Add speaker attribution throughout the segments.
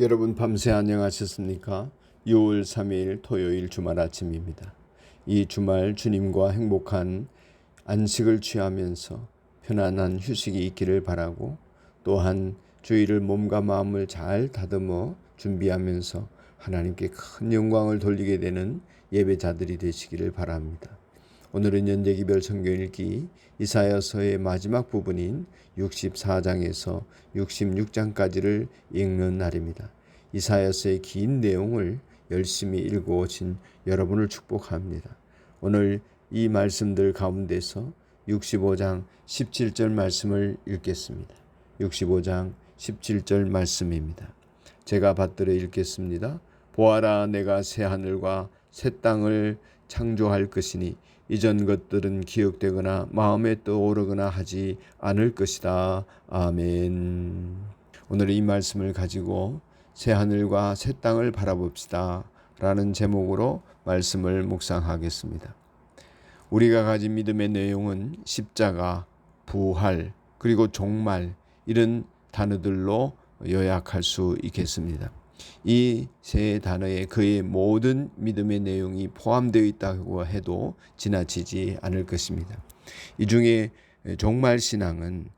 Speaker 1: 여러분 밤새 안녕하셨습니까? 6월 3일 토요일 주말 아침입니다. 이 주말 주님과 행복한 안식을 취하면서 편안한 휴식이 있기를 바라고 또한 주일을 몸과 마음을 잘 다듬어 준비하면서 하나님께 큰 영광을 돌리게 되는 예배자들이 되시기를 바랍니다. 오늘은 연대기별 성경 읽기 이사야서의 마지막 부분인 64장에서 66장까지를 읽는 날입니다. 이사야서의 긴 내용을 열심히 읽어 오신 여러분을 축복합니다. 오늘 이 말씀들 가운데서 65장 17절 말씀을 읽겠습니다. 65장 17절 말씀입니다. 제가 받들어 읽겠습니다. 보아라 내가 새 하늘과 새 땅을 창조할 것이니 이전 것들은 기억되거나 마음에 떠오르거나 하지 않을 것이다. 아멘. 오늘 이 말씀을 가지고 새 하늘과 새 땅을 바라봅시다. 라는 제목으로 말씀을 묵상하겠습니다. 우리가 가진 믿음의 내용은 십자가, 부활, 그리고 종말 이런 단어들로 요약할 수 있겠습니다. 이 세 단어에 그의 모든 믿음의 내용이 포함되어 있다고 해도 지나치지 않을 것입니다. 이 중에 종말 신앙은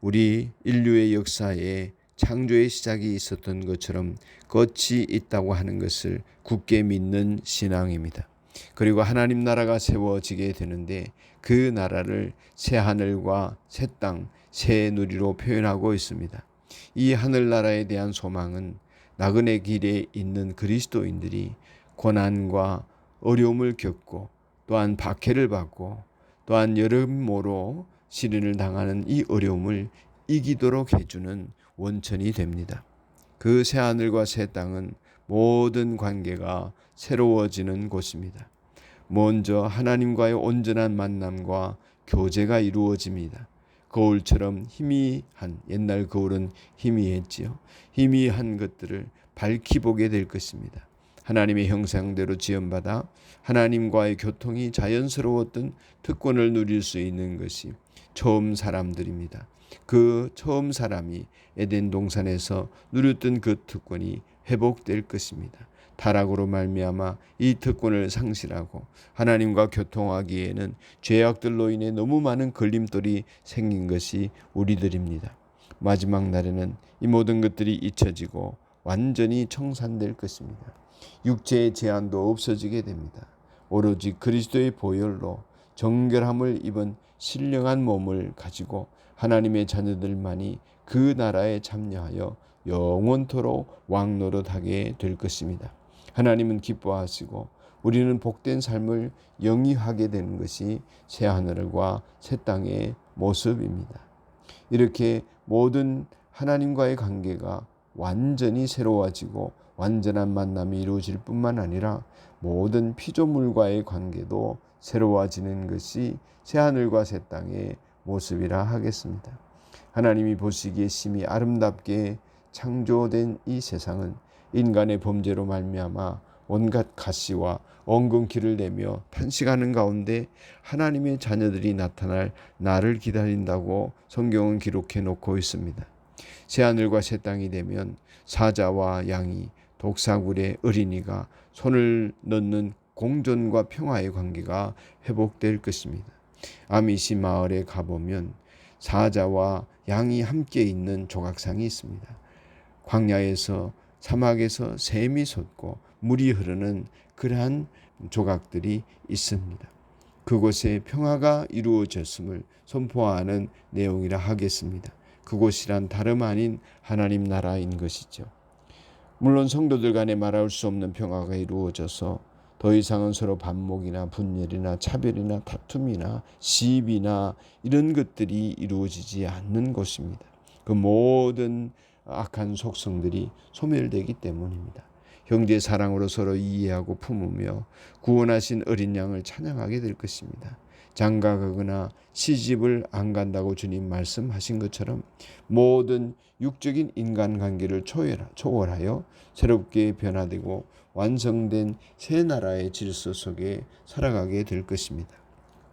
Speaker 1: 우리 인류의 역사에 창조의 시작이 있었던 것처럼 끝이 있다고 하는 것을 굳게 믿는 신앙입니다. 그리고 하나님 나라가 세워지게 되는데 그 나라를 새 하늘과 새 땅, 새 누리로 표현하고 있습니다. 이 하늘나라에 대한 소망은 나그네 길에 있는 그리스도인들이 고난과 어려움을 겪고 또한 박해를 받고 또한 여러모로 시련을 당하는 이 어려움을 이기도록 해주는 원천이 됩니다. 그 새 하늘과 새 땅은 모든 관계가 새로워지는 곳입니다. 먼저 하나님과의 온전한 만남과 교제가 이루어집니다. 거울처럼 희미한 옛날 거울은 희미했지요. 희미한 것들을 밝히 보게 될 것입니다. 하나님의 형상대로 지연받아 하나님과의 교통이 자연스러웠던 특권을 누릴 수 있는 것이 처음 사람들입니다. 그 처음 사람이 에덴 동산에서 누렸던 그 특권이 회복될 것입니다. 타락으로 말미암아 이 특권을 상실하고 하나님과 교통하기에는 죄악들로 인해 너무 많은 걸림돌이 생긴 것이 우리들입니다. 마지막 날에는 이 모든 것들이 잊혀지고 완전히 청산될 것입니다. 육체의 제한도 없어지게 됩니다. 오로지 그리스도의 보혈로 정결함을 입은 신령한 몸을 가지고 하나님의 자녀들만이 그 나라에 참여하여 영원토록 왕노릇하게 될 것입니다. 하나님은 기뻐하시고 우리는 복된 삶을 영위하게 되는 것이 새 하늘과 새 땅의 모습입니다. 이렇게 모든 하나님과의 관계가 완전히 새로워지고 완전한 만남이 이루어질 뿐만 아니라 모든 피조물과의 관계도 새로워지는 것이 새 하늘과 새 땅의 모습이라 하겠습니다. 하나님이 보시기에 심히 아름답게 창조된 이 세상은 인간의 범죄로 말미암아 온갖 가시와 엉겅퀴를 내며 탄식하는 가운데 하나님의 자녀들이 나타날 나를 기다린다고 성경은 기록해 놓고 있습니다. 새 하늘과 새 땅이 되면 사자와 양이 독사굴의 어린이가 손을 넣는 공존과 평화의 관계가 회복될 것입니다. 아미시 마을에 가보면 사자와 양이 함께 있는 조각상이 있습니다. 광야에서 사막에서 샘이 솟고 물이 흐르는 그러한 조각들이 있습니다. 그곳에 평화가 이루어졌음을 선포하는 내용이라 하겠습니다. 그곳이란 다름 아닌 하나님 나라인 것이죠. 물론 성도들 간에 말할 수 없는 평화가 이루어져서 더 이상은 서로 반목이나 분열이나 차별이나 다툼이나 시비나 이런 것들이 이루어지지 않는 곳입니다. 그 모든 악한 속성들이 소멸되기 때문입니다. 형제 사랑으로 서로 이해하고 품으며 구원하신 어린 양을 찬양하게 될 것입니다. 장가 가거나 시집을 안 간다고 주님 말씀하신 것처럼 모든 육적인 인간관계를 초월하여 새롭게 변화되고 완성된 새 나라의 질서 속에 살아가게 될 것입니다.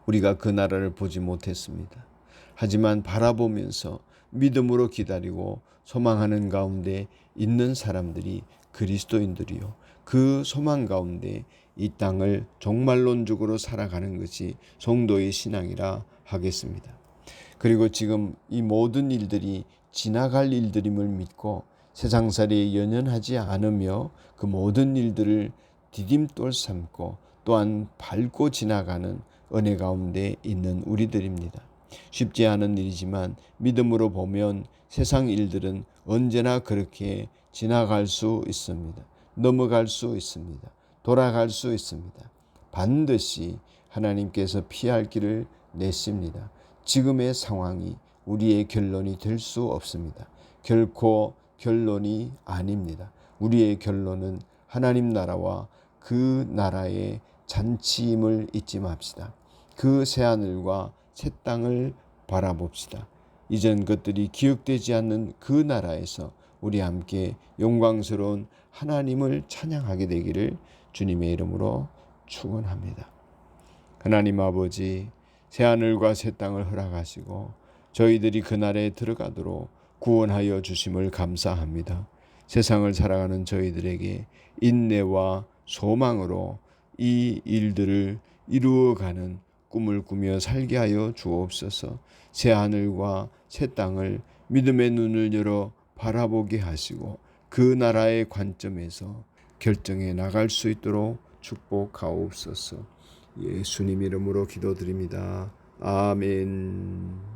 Speaker 1: 우리가 그 나라를 보지 못했습니다. 하지만 바라보면서 믿음으로 기다리고 소망하는 가운데 있는 사람들이 그리스도인들이요. 그 소망 가운데 이 땅을 종말론적으로 살아가는 것이 성도의 신앙이라 하겠습니다. 그리고 지금 이 모든 일들이 지나갈 일들임을 믿고 세상살이에 연연하지 않으며 그 모든 일들을 디딤돌 삼고 또한 밟고 지나가는 은혜 가운데 있는 우리들입니다. 쉽지 않은 일이지만 믿음으로 보면 세상 일들은 언제나 그렇게 지나갈 수 있습니다. 넘어갈 수 있습니다. 돌아갈 수 있습니다. 반드시 하나님께서 피할 길을 내십니다. 지금의 상황이 우리의 결론이 될 수 없습니다. 결코 결론이 아닙니다. 우리의 결론은 하나님 나라와 그 나라의 잔치임을 잊지 맙시다. 그 새하늘과 새 땅을 바라봅시다. 이전 것들이 기억되지 않는 그 나라에서 우리 함께 영광스러운 하나님을 찬양하게 되기를 주님의 이름으로 축원합니다. 하나님 아버지 새 하늘과 새 땅을 허락하시고 저희들이 그날에 들어가도록 구원하여 주심을 감사합니다. 세상을 살아가는 저희들에게 인내와 소망으로 이 일들을 이루어가는 꿈을 꾸며 살게 하여 주옵소서. 새 하늘과 새 땅을 믿음의 눈을 열어 바라보게 하시고 그 나라의 관점에서 결정해 나갈 수 있도록 축복하옵소서. 예수님 이름으로 기도드립니다. 아멘.